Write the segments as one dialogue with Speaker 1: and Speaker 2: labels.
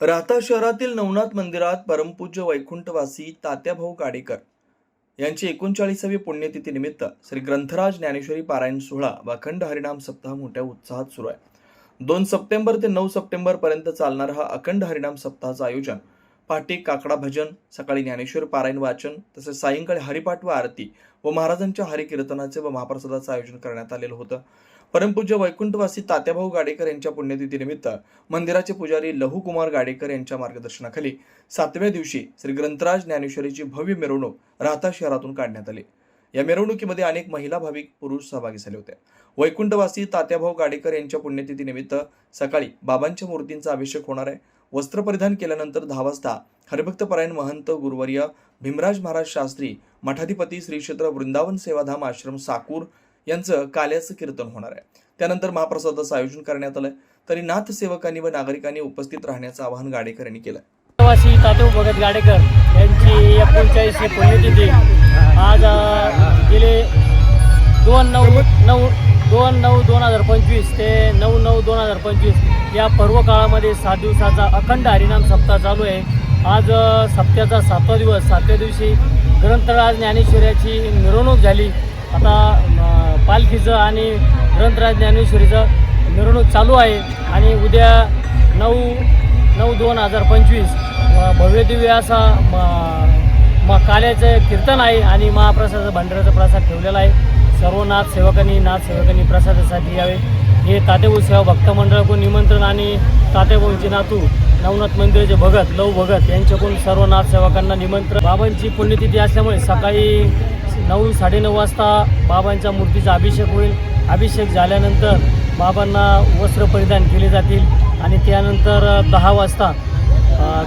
Speaker 1: राहता शहरातील नवनाथ मंदिरात परमपूज्य वैकुंठवासी तात्याभाऊ गाडेकर यांची एकोणचाळीसावी पुण्यतिथी निमित्त श्री ग्रंथराज ज्ञानेश्वरी पारायण सोहळा व अखंड हरिनाम सप्ताह मोठ्या उत्साहात सुरू आहे. दोन सप्टेंबर ते नऊ सप्टेंबर पर्यंत चालणारा हा अखंड हरिनाम सप्ताहाचं आयोजन. पहाटे काकडा भजन सकाळी ज्ञानेश्वर पारायण वाचन तसेच सायंकाळी हरिपाठ व आरती व महाराजांच्या हरिकीर्तनाचे व महाप्रसादाचं आयोजन करण्यात आलेलं होतं. परमपूज्य वैकुंठवासी तात्याभाऊ गाडेकर यांच्या पुण्यतिथीनिमित्त मंदिराचे पुजारी लहूकुमार गाडेकर यांच्या मार्गदर्शनाखाली सातव्या दिवशी श्री ग्रंथराज ज्ञानेश्वरीची भव्य मिरवणूक राहता शहरातून काढण्यात आली. या मिरवणुकीमध्ये अनेक महिला भाविक पुरुष सहभागी झाले होते. वैकुंठवासी तात्याभाऊ गाडेकर यांच्या पुण्यतिथीनिमित्त सकाळी बाबांच्या मूर्तींचा अभिषेक होणार आहे. वस्त्र परिधान केल्यानंतर दहा वाजता हरिभक्तपरायण महंत गुरुवर्य भीमराज महाराज शास्त्री मठाधिपती श्री क्षेत्र वृंदावन सेवाधाम आश्रम साकूर यांचं काल्याचं कीर्तन होणार आहे. त्यानंतर महाप्रसादाचं आयोजन करण्यात आलंय. तरी नाथ सेवकांनी व नागरिकांनी उपस्थित राहण्याचं आवाहन गाडेकर यांनी केलं
Speaker 2: प्रवासी तातू भगत गाडेकर यांची एकोणचाळीसशे पुण्यतिथी. आज गेले दोन नऊ नऊ दोन नऊ दोन हजार पंचवीस ते नऊ नऊ दोन हजार पंचवीस या पर्व काळामध्ये सात दिवसाचा अखंड हरिनाम सप्ताह चालू आहे. आज सप्त्याचा सातवा दिवस. सातव्या दिवशी ग्रंथराज ज्ञानेश्वर्याची मिरवणूक झाली. आता पालखीचं आणि ग्रंथराज ज्ञानेश्वरीचं मिरवणूक चालू आहे. आणि उद्या नऊ नऊ दोन हजार पंचवीस भव्यदिव्य असा म- म काल्याचं कीर्तन आहे आणि महाप्रसादचं भंडाराचा प्रसाद ठेवलेला आहे. सर्व नाथ सेवकांनी नाथ सेवकांनी प्रसादासाठी यावे. हे तात्याभाऊ सेवा भक्त मंडळाकडून निमंत्रण आणि तात्याभाऊंचे नातू नवनाथ मंदिराचे भगत लव भगत यांच्याकडून सर्व नाथ सेवकांना निमंत्रण. बाबांची पुण्यतिथी असल्यामुळे सकाळी नऊ साडेनऊ वाजता बाबांच्या मूर्तीचा अभिषेक होईल. अभिषेक झाल्यानंतर बाबांना वस्त्र परिधान केले जातील आणि त्यानंतर दहा वाजता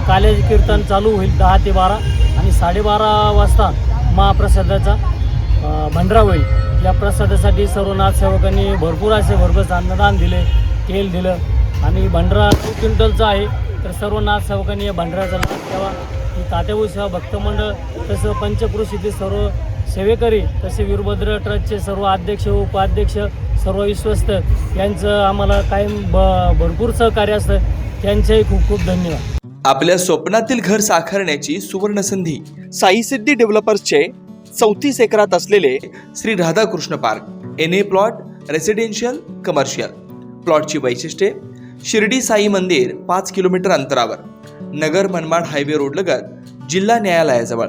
Speaker 2: कालेज कीर्तन चालू होईल दहा ते बारा आणि साडेबारा वाजता महाप्रसादाचा भंडरा भंडारा होईल. या प्रसादासाठी सर्व नाथसेवकांनी भरपूर असे भरघोस अन्नदान दिले तेल दिलं आणि भंडारा टू क्विंटलचा आहे. तर सर्व नाथसेवकांनी या भंडाऱ्याचा लाभ घ्यावा ही तात्याभाऊ सेवा भक्त मंडळ तसं पंचकृषीतील सर्व सेवेकरी तसे वीरभद्र ट्रस्टचे सर्व अध्यक्ष उपाध्यक्ष सर्व विश्वस्त यांचं आम्हाला कायम ब भरपूर सहकार्य असतं. त्यांचेही खूप खूप धन्यवाद.
Speaker 1: आपल्या स्वप्नातील घर साकारण्याची सुवर्ण संधी साई सिद्धी डेव्हलपर्सचे चौतीस एकरात असलेले Shri Radhakrishna park N A plot residential commercial प्लॉटची वैशिष्ट्ये शिर्डी साई मंदिर पाच किलोमीटर अंतरावर नगर मनमाड हायवे रोड लगत जिल्हा न्यायालयाजवळ.